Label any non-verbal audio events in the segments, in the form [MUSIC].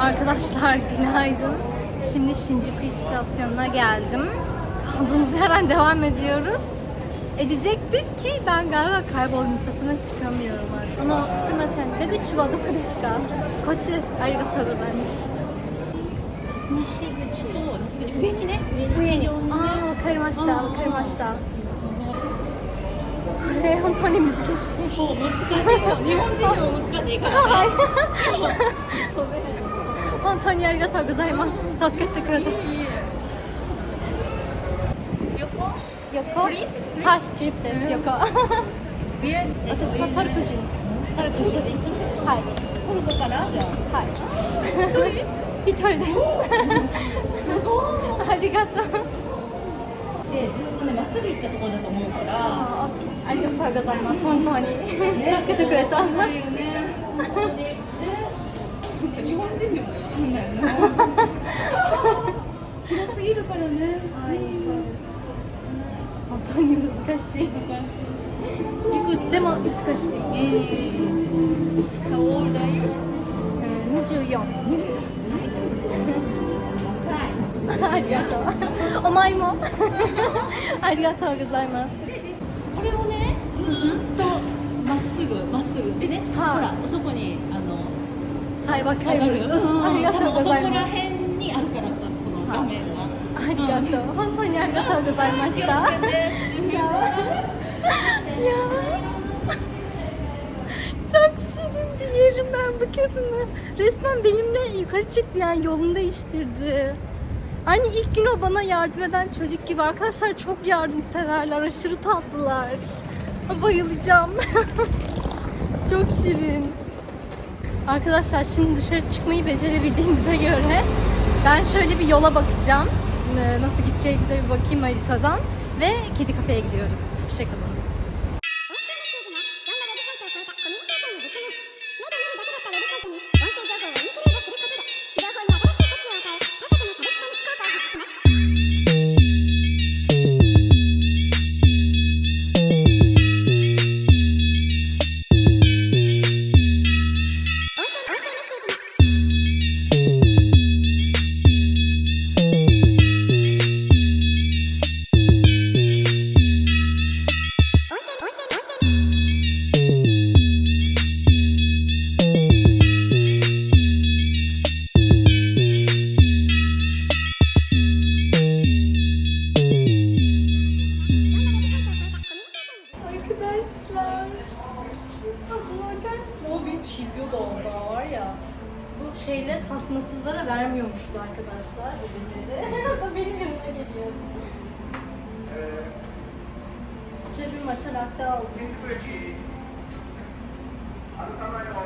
Arkadaşlar günaydın. Şimdi Shinjuku istasyonuna geldim. Kaldığımız yerden devam ediyoruz. Edecektik ki ben galiba kayboldum istasyona çıkamıyorum artık. Ama sümesen de bir çuva doku desu ka? Koç desu. Şey Arigatou gozaimasu. Nishi guchi. Uye ni ne? Uye ni. Aa, わかりました。わかりました。これ本当に難しい。そう難しいよ。[LAUGHS] 日本人でも難しいからね。はい。本当にありがとうございます。助けてくれて。横？横？はい、チップです、横。上私はトルコ人。トルコ人？はい。トルコから？じゃあ。はい。[LAUGHS] 一人です。[LAUGHS] ありがとう。でずっとねまっすぐ行ったところだと思うから。あありがとうございます。本当に。助けてくれた。すごいよね。本当に日本人でもわかんないな。広すぎるからね。はい、そうです。本当に難しい。いくつでも美しい。えー、How old are you? うん、24。[LAUGHS] ありがとう。お前も。[LAUGHS] ありがとうございます。これをねずーっとまっすぐまっすぐでね、はいほらそこにあのはい、わか。ありがとうござい多分そこらます。辺にあるからさその画面が、ありがとう。本当にありがとうございました。気をつけて Ya. ya. Çok şirin bir yerim ben bu kadını. Resmen benimle yukarı çıktı yani yolunu değiştirdi. Aynı ilk gün o bana yardım eden çocuk gibi. Arkadaşlar çok yardımseverler, aşırı tatlılar. Bayılacağım. [LAUGHS] çok şirin. Arkadaşlar şimdi dışarı çıkmayı becerebildiğimize göre ben şöyle bir yola bakacağım. Ee, Nasıl gideceğimize bir bakayım haritadan. Ve kedi kafeye gidiyoruz. Hoşçakalın. Şöyle bir maça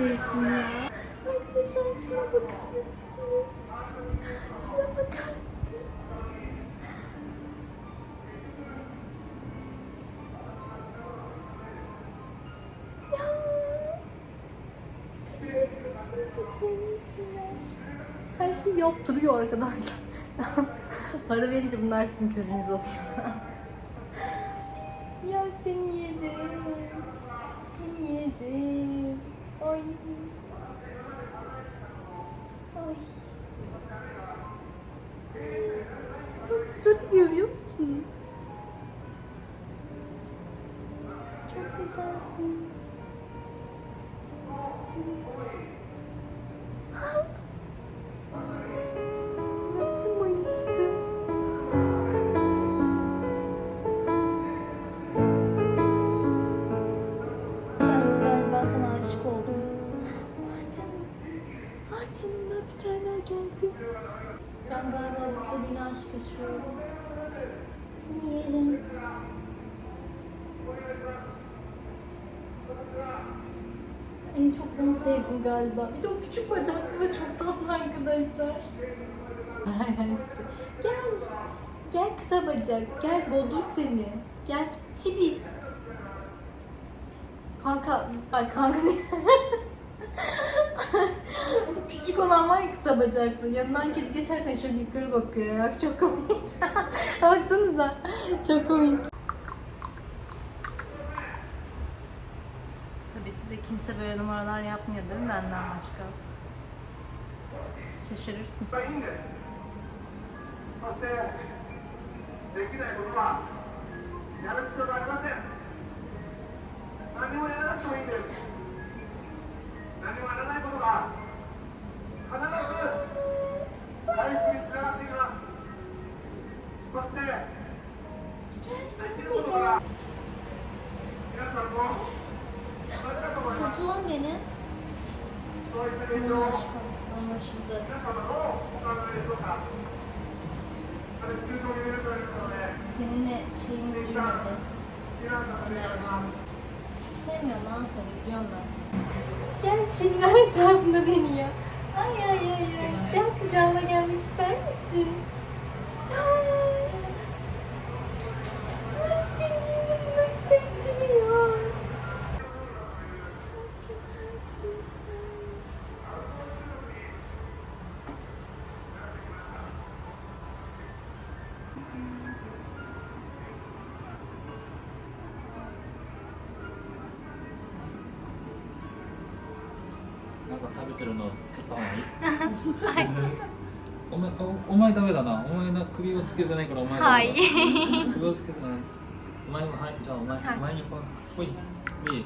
şeysin ya. Arkadaşlar şuna bakar mısınız? Şuna bakar mısınız? Ya. Her şeyi yaptırıyor arkadaşlar. [LAUGHS] Para verince bunlar sizin körünüz oluyor. [LAUGHS] Ya seni yerim. Seni yerim. Ay. Ay. Bak suratı görüyor musunuz? Çok güzelsin. Nasıl galiba. Bir de o küçük bacaklı da çok tatlı arkadaşlar. [LAUGHS] gel. Gel kısa bacak. Gel bodur seni. Gel çibi. Kanka, ay kanka? [LAUGHS] Bu küçük olan var ya kısa bacaklı. Yanından kedi geçerken şöyle yukarı bakıyor. Bak çok komik. [LAUGHS] Baksanıza. Çok komik. Tabii size kimse böyle numaralar yapmıyor değil mi benden başka? Şaşırırsın. いいなんか食べてるの撮った方がいい?」お前おお前ダメだな。お前な首をつけてないからお前はい。首をつけてない。お前もはいじゃあお前、はい。前にこうほい。ほい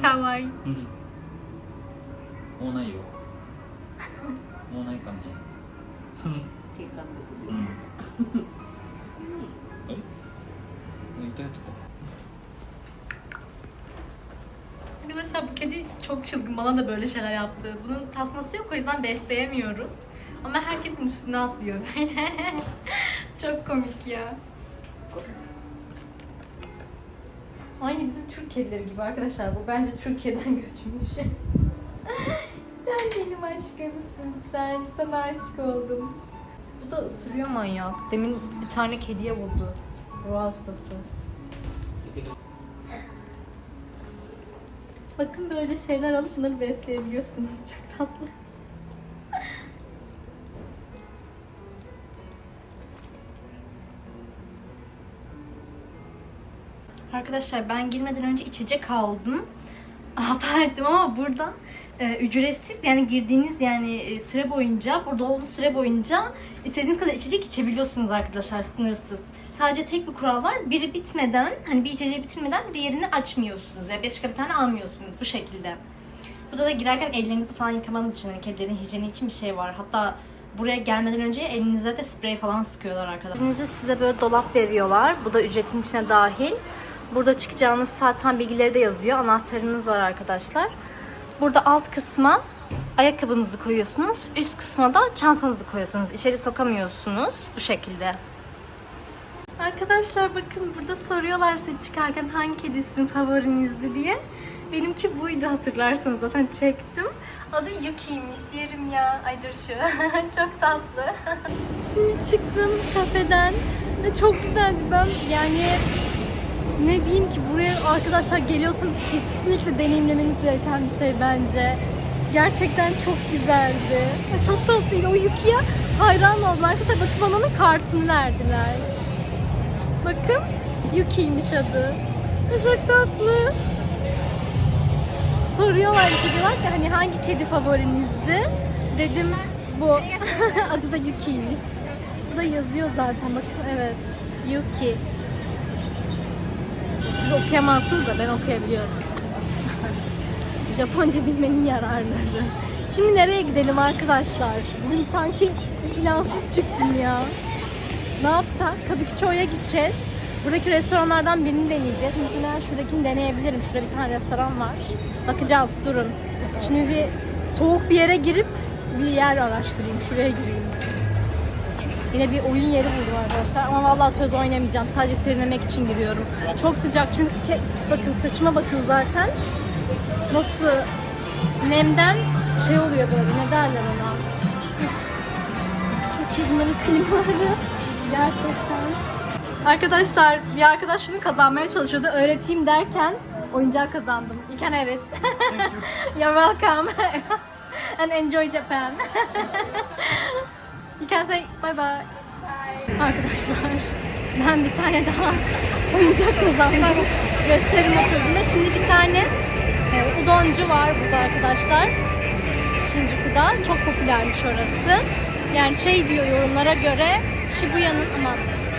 かわいい。う [LAUGHS] んもうないよ。もうないかね。うん。え？いたや Arkadaşlar bu kedi çok çılgın bana da böyle şeyler yaptı. Bunun tasması yok o yüzden besleyemiyoruz. Ama herkesin üstüne atlıyor böyle. [LAUGHS] çok komik ya. Aynı bizim Türk kedileri gibi arkadaşlar. Bu bence Türkiye'den [LAUGHS] göçmüş. sen benim aşkımsın sen. Sana aşık oldum. Bu da ısırıyor manyak. Demin bir tane kediye vurdu. Ruh hastası. Bakın böyle şeyler alıp bunları besleyebiliyorsunuz. [LAUGHS] Çok tatlı. Arkadaşlar ben girmeden önce içecek aldım. [LAUGHS] Hata ettim ama burada e, ücretsiz yani girdiğiniz yani e, süre boyunca burada olduğu süre boyunca istediğiniz kadar içecek içebiliyorsunuz arkadaşlar sınırsız. Sadece tek bir kural var. Biri bitmeden hani bir içeceği bitirmeden diğerini açmıyorsunuz. Yani başka bir tane almıyorsunuz bu şekilde. Burada da girerken ellerinizi falan yıkamanız için hani kedilerin hijyeni için bir şey var. Hatta buraya gelmeden önce elinize de sprey falan sıkıyorlar arkadaşlar. Elinize size böyle dolap veriyorlar. Bu da ücretin içine dahil. Burada çıkacağınız saatten bilgileri de yazıyor. Anahtarınız var arkadaşlar. Burada alt kısma ayakkabınızı koyuyorsunuz. Üst kısma da çantanızı koyuyorsunuz. İçeri sokamıyorsunuz bu şekilde. Arkadaşlar bakın burada soruyorlar size çıkarken hangi kedi favorinizdi diye. Benimki buydu hatırlarsanız zaten çektim. Adı Yuki'ymiş yerim ya. Ay dur şu. [LAUGHS] Çok tatlı. [LAUGHS] Şimdi çıktım kafeden. Çok güzeldi. Ben yani ne diyeyim ki buraya arkadaşlar geliyorsanız kesinlikle deneyimlemeniz gereken bir şey bence. Gerçekten çok güzeldi. Çok tatlıydı. O Yuki'ye hayran oldum. Arkadaşlar bakın bana onun kartını verdiler. Bakın Yuki'ymiş adı. Çok tatlı. Soruyorlar işte diyorlar ki hani hangi kedi favorinizdi? Dedim bu. [LAUGHS] adı da Yuki'ymiş. Bu da yazıyor zaten bakın evet. Yuki. Siz okuyamazsınız da ben okuyabiliyorum. [LAUGHS] Japonca bilmenin yararları. Şimdi nereye gidelim arkadaşlar? Bugün sanki plansız çıktım ya. Ne yapsak? Kabukicho'ya gideceğiz. Buradaki restoranlardan birini deneyeceğiz. Mesela şuradakini deneyebilirim. Şurada bir tane restoran var. Bakacağız. Durun. Şimdi bir soğuk bir yere girip bir yer araştırayım. Şuraya gireyim. Yine bir oyun yeri buldum arkadaşlar. Ama vallahi söz oynamayacağım. Sadece serinlemek için giriyorum. Çok sıcak çünkü bakın saçıma bakın zaten. Nasıl nemden şey oluyor böyle ne derler ona. Çok iyi bunların klimaları. Gerçekten. Arkadaşlar bir arkadaş şunu kazanmaya çalışıyordu. Öğreteyim derken oyuncağı kazandım. You can have it. You're welcome. [LAUGHS] And enjoy Japan. [LAUGHS] you can say bye bye. Arkadaşlar ben bir tane daha oyuncak kazandım. Gösterim oturduğunda. Şimdi bir tane e, udoncu var burada arkadaşlar. Shinjuku'da. Çok popülermiş orası. Yani şey diyor yorumlara göre Shibuya'nın aman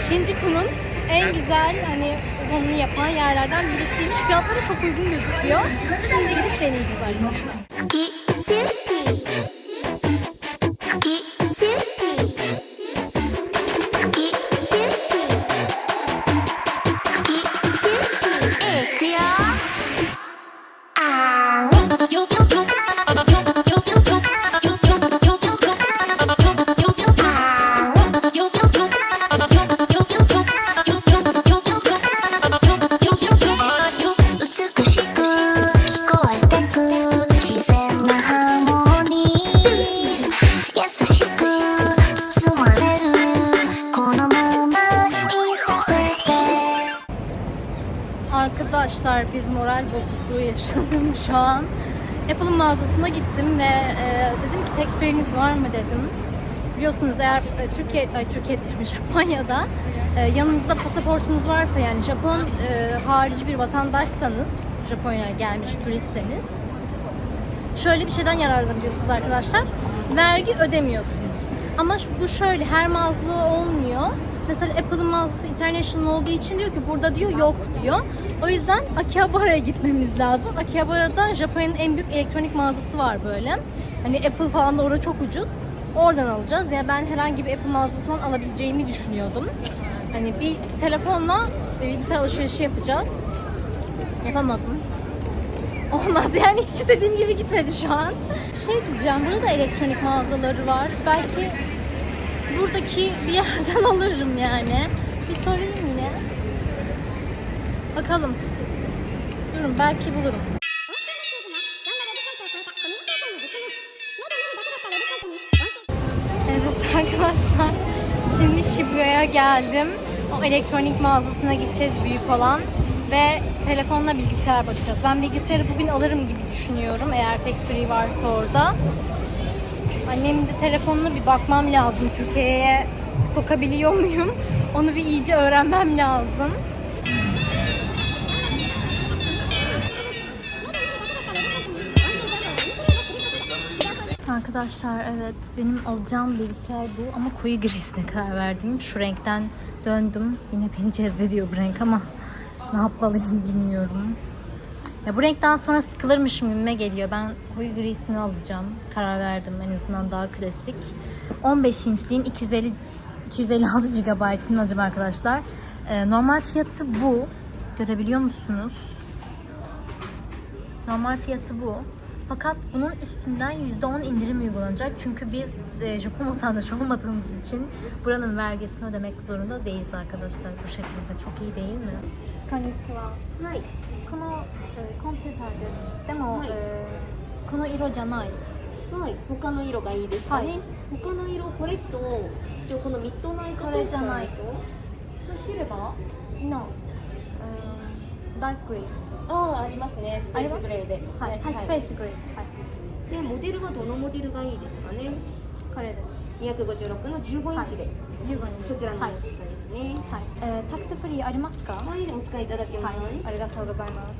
Shinjuku'nun en güzel hani uzunluğu yapan yerlerden birisiymiş. Fiyatları çok uygun gözüküyor. Şimdi gidip deneyeceğiz arkadaşlar. Ski sushi. Ski sushi. Şu an. Apple'ın mağazasına gittim ve e, dedim ki free'niz var mı dedim. Biliyorsunuz eğer e, Türkiye, ay Türkiye diyorum [LAUGHS] Japonya'da e, yanınızda pasaportunuz varsa yani Japon e, harici bir vatandaşsanız Japonya'ya gelmiş turistseniz şöyle bir şeyden yararlanabiliyorsunuz arkadaşlar. Vergi ödemiyorsunuz. Ama bu şöyle her mağazada olmuyor. Mesela Apple'ın mağazası international olduğu için diyor ki burada diyor yok diyor. O yüzden Akihabara'ya gitmemiz lazım. Akihabara'da Japonya'nın en büyük elektronik mağazası var böyle. Hani Apple falan da orada çok ucuz. Oradan alacağız. Yani ben herhangi bir Apple mağazasından alabileceğimi düşünüyordum. Hani bir telefonla bilgisayar alışverişi yapacağız. Yapamadım. Olmaz yani hiç istediğim gibi gitmedi şu an. Şey diyeceğim burada da elektronik mağazaları var. Belki buradaki bir yerden [LAUGHS] alırım yani. Bir sorayım yine. Bakalım. Durun belki bulurum. Evet arkadaşlar. Şimdi Shibuya'ya geldim. O elektronik mağazasına gideceğiz büyük olan. Ve telefonla bilgisayar bakacağız. Ben bilgisayarı bugün alırım gibi düşünüyorum. Eğer tek free varsa orada. Annemin de telefonuna bir bakmam lazım. Türkiye'ye sokabiliyor muyum? Onu bir iyice öğrenmem lazım. Arkadaşlar evet benim alacağım bilgisayar bu ama koyu grisine karar verdim. Şu renkten döndüm. Yine beni cezbediyor bu renk ama ne yapmalıyım bilmiyorum. Ya bu renkten sonra sıkılırmışım gibime geliyor. Ben koyu grisini alacağım. Karar verdim en azından daha klasik. 15 inçliğin 250 256 GB'ını alacağım arkadaşlar. Ee, normal fiyatı bu. Görebiliyor musunuz? Normal fiyatı bu. Fakat bunun üstünden %10 indirim uygulanacak. Çünkü biz e, Japon vatandaşı olmadığımız için buranın vergisini ödemek zorunda değiliz arkadaşlar. Bu şekilde çok iyi değil mi? Konnichiwa. はい、この、えーコンピューターです。でも、はいえーこの色じゃない。はい、他の色がいいですかね、はい他の色これと一応このミッドナイトこれじゃないとシルバ No. ダークグレー。ーああありますねスペースグレーではい、はい、スペースグレー。はい。でモデルはどのモデルがいいですかねこれです。256の15インチで、15日。こちらのはい。大きさですねはい。えータクスフリーありますか？はい、お使いいただけます、はい。ありがとうございます。で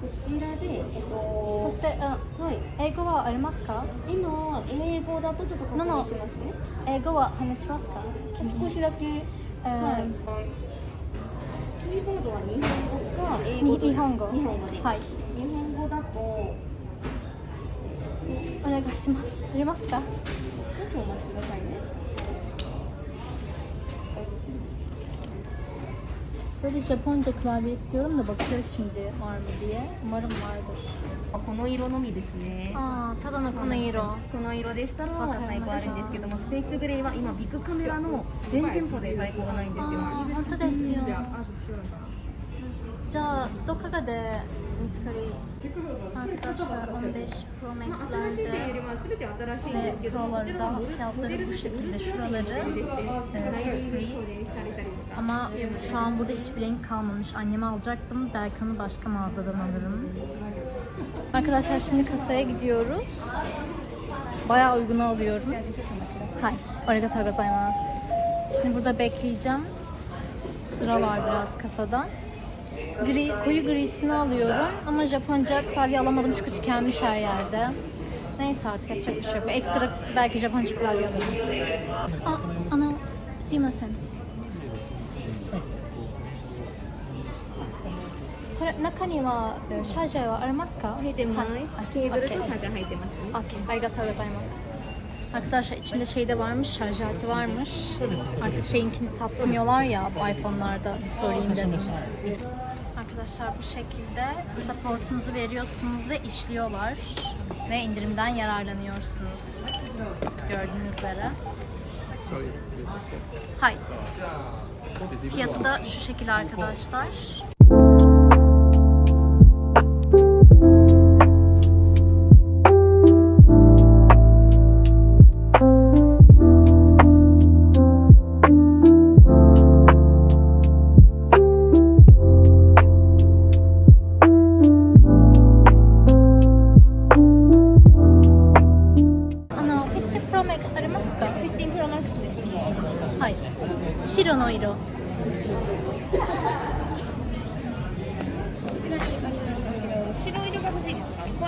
こちらでえっとそして、うんはい英語はありますか？今英語だとちょっと確認しますね英語は話しますか？少しだけえーはいキーボードは日本語か英語に日本語日本語で、はい。日本語だとお願いします。ありますか？少々お待ちくださいね。Böyle Japonca klavye istiyorum da bakıyoruz şimdi var mı diye. Umarım vardır. この色のみですね Aa, Tadano Konohiro. この色でしたらわかりました在庫あるんですけどもスペースグレーは今ビッグカメラの全店舗で在庫がないんですよ本当ですよ。じゃあどこかで Antikara'yı arkadaşlar 15 Pro Max'lerde ve Pro'ları da fiyatları bu şekilde. Şuraları e, ama şu an burada hiçbir renk kalmamış. Anneme alacaktım. Berkan'ı başka mağazadan alırım. Arkadaşlar şimdi kasaya gidiyoruz. Bayağı uyguna alıyorum. Hay arigatou gozaimasu şimdi burada bekleyeceğim. Sıra var biraz kasadan gri, koyu grisini alıyorum ama Japonca klavye alamadım çünkü tükenmiş her yerde. Neyse artık yapacak bir şey yok. Ekstra belki Japonca klavye alırım. Aa, ana, simasen. Nakani wa e, shajai wa arimasu ka? Haydemas. Keyduru to shajai haydemas. Okay. Arigatou gozaimasu. Arkadaşlar şey, içinde şey de varmış, şarj aleti varmış. Artık şeyinkini satmıyorlar ya bu iPhone'larda bir sorayım dedim. Arkadaşlar bu şekilde pasaportunuzu veriyorsunuz ve işliyorlar. Ve indirimden yararlanıyorsunuz. Gördüğünüz üzere. Hay. Fiyatı da şu şekilde arkadaşlar.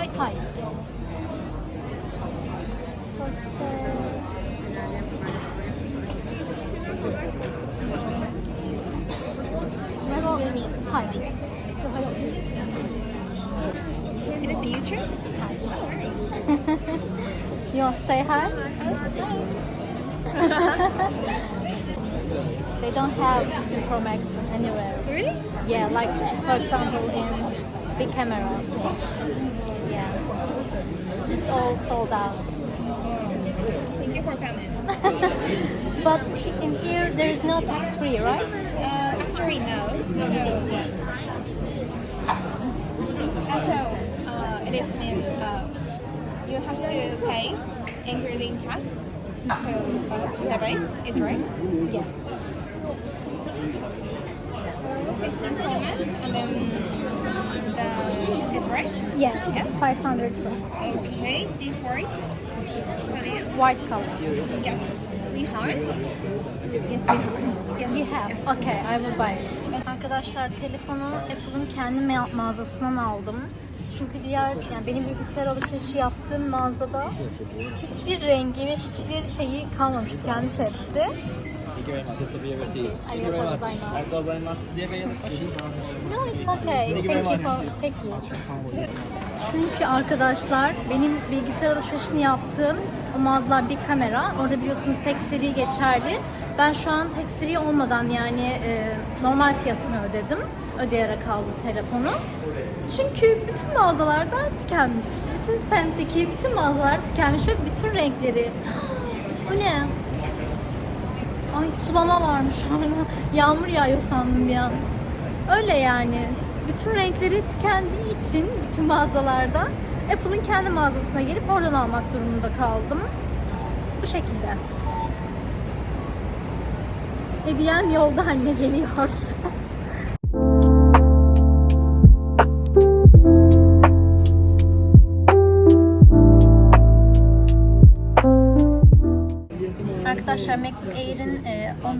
しいですかはいはい。そして。はい。 Can I see you too? [LAUGHS] You want to say hi? [LAUGHS] they don't have 15 Pro Max anywhere. Really? Yeah, like for example in big cameras. All sold out. Thank you for coming. [LAUGHS] But in here there is no tax free, right? Uh, actually, no. So, uh, so uh, it is means uh, you have to pay including tax. So uh, the base is right. Yeah. Uh, 15 and then the it's right. Yeah, Yeah. 500 Okay. Sorry. white color. Yes, we have. Yes, we have. Yes, You have. Okay, I will buy it. Arkadaşlar telefonu Apple'ın kendi ma- mağazasından aldım. Çünkü diğer, yani benim bilgisayar alışverişi yaptığım mağazada hiçbir rengi ve hiçbir şeyi kalmamıştı. Kendi şey hepsi. Arigatou gozaimasu. No, it's okay. Thank you for, thank you. Çünkü arkadaşlar benim bilgisayar alışverişini yaptığım o mağazalar bir kamera. Orada biliyorsunuz tax free geçerli. Ben şu an tax free olmadan yani e, normal fiyatını ödedim. Ödeyerek aldım telefonu. Çünkü bütün mağazalarda tükenmiş. Bütün semtteki bütün mağazalar tükenmiş ve bütün renkleri. [GASPS] Bu ne? Ay sulama varmış. [LAUGHS] Yağmur yağıyor sandım bir an. Öyle yani. Bütün renkleri tükendiği için bütün mağazalarda Apple'ın kendi mağazasına gelip oradan almak durumunda kaldım. Bu şekilde. Hediyen yolda haline [LAUGHS] geliyor.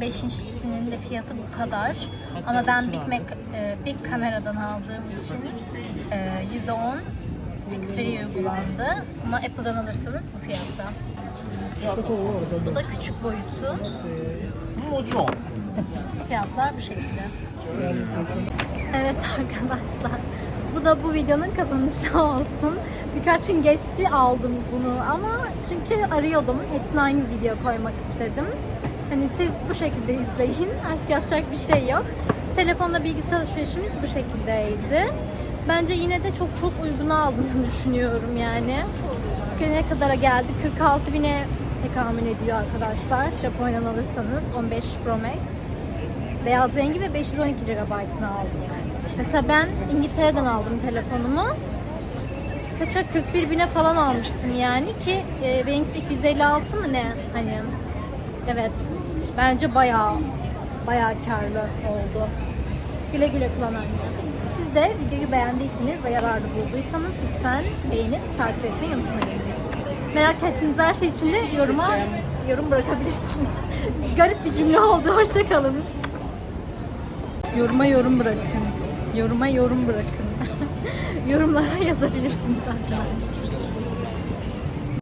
15'sinin de fiyatı bu kadar. Ama ben Big Mac e, Big kameradan aldığım için e, %10 ekstra uygulandı. Ama Apple'dan alırsanız bu fiyatta. Bu da küçük boyutu. Fiyatlar bu şekilde. Evet arkadaşlar. Bu da bu videonun kapanışı olsun. Birkaç gün geçti aldım bunu ama çünkü arıyordum. Hepsini aynı video koymak istedim. Hani siz bu şekilde izleyin. Artık yapacak bir şey yok. Telefonla bilgisayar alışverişimiz bu şekildeydi. Bence yine de çok çok uyguna aldığını [LAUGHS] düşünüyorum yani. Ne kadara geldi? 46 bine tekamül ediyor arkadaşlar. Japonya'dan alırsanız 15 Pro Max. Beyaz rengi ve 512 GB'ını aldım. Mesela ben İngiltere'den aldım telefonumu. Kaça 41 bine falan almıştım yani ki e, benimkisi 256 mı ne? Hani evet bence bayağı bayağı karlı oldu. Güle güle kullanın. Siz de videoyu beğendiyseniz ve yararlı bulduysanız lütfen beğenip takip etmeyi unutmayın. Merak ettiğiniz her şey için de yoruma yorum bırakabilirsiniz. [LAUGHS] Garip bir cümle oldu. [LAUGHS] Hoşçakalın. Yoruma yorum bırakın. Yoruma yorum bırakın. [LAUGHS] Yorumlara yazabilirsiniz arkadaşlar.